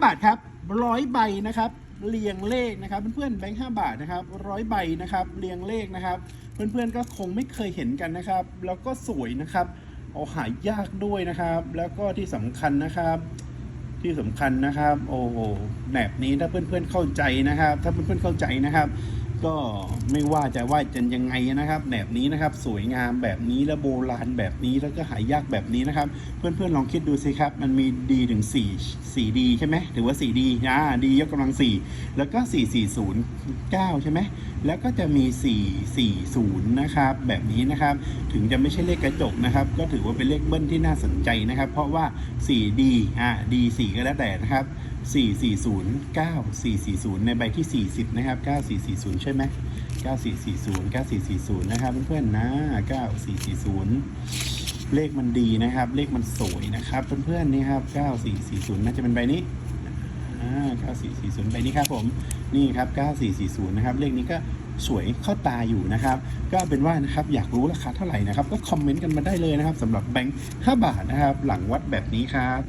5 บาทครับร้อยใบนะครับเรียงเลขนะครับเพื่อนๆแบงค์5บาทนะครับร้อยใบนะครับเรียงเลขนะครับ เพื่อนๆก็คงไม่เคยเห็นกันนะครับ แล้วก็สวยนะครับเอาหายากด้วยนะครับ แล้วก็ที่สำคัญนะครับ ที่สำคัญนะครับ โอ้โหแบบนี้ถ้าเพื่อนๆเข้าใจนะครับ ถ้าเพื่อนๆเข้าใจนะครับ ก็ไม่ว่าจะว่าจะยังไงนะครับ แบบนี้นะครับ สวยงามแบบนี้และโบราณแบบนี้แล้วก็หายากแบบนี้นะครับ เพื่อนๆลองคิดดูสิครับ มันมีดีถึง4 4ดีใช่ไหมถือว่า4ดีนะดียกกำลัง4แล้วก็4409ใช่ไหมแล้วก็จะมี 440 นะครับ แบบนี้นะครับ ถึงจะไม่ใช่เลขกระจกนะครับ ก็ถือว่าเป็นเลขเบิ้ลที่น่าสนใจนะครับ เพราะว่า 4D อ่า D4 ก็แล้วแต่นะครับ 440 9440 ในใบที่ 40 นะครับ 9440 ใช่ไหม9440 9440 นะครับเพื่อนๆนะ 9440 เลขมันดีนะครับ เลขมันสวยนะครับเพื่อนๆนี่ครับ 9440 น่าจะเป็นใบนี้ อ่า9440ใบนี้ครับผมนี่ครับ9440นะครับเลขนี้ก็สวยเข้าตาอยู่นะครับ ก็เอาเป็นว่านะครับอยากรู้ราคาเท่าไหร่นะครับ ก็คอมเมนต์กันมาได้เลยนะครับสำหรับแบงค์5บาทนะครับ หลังวัดแบบนี้ครับ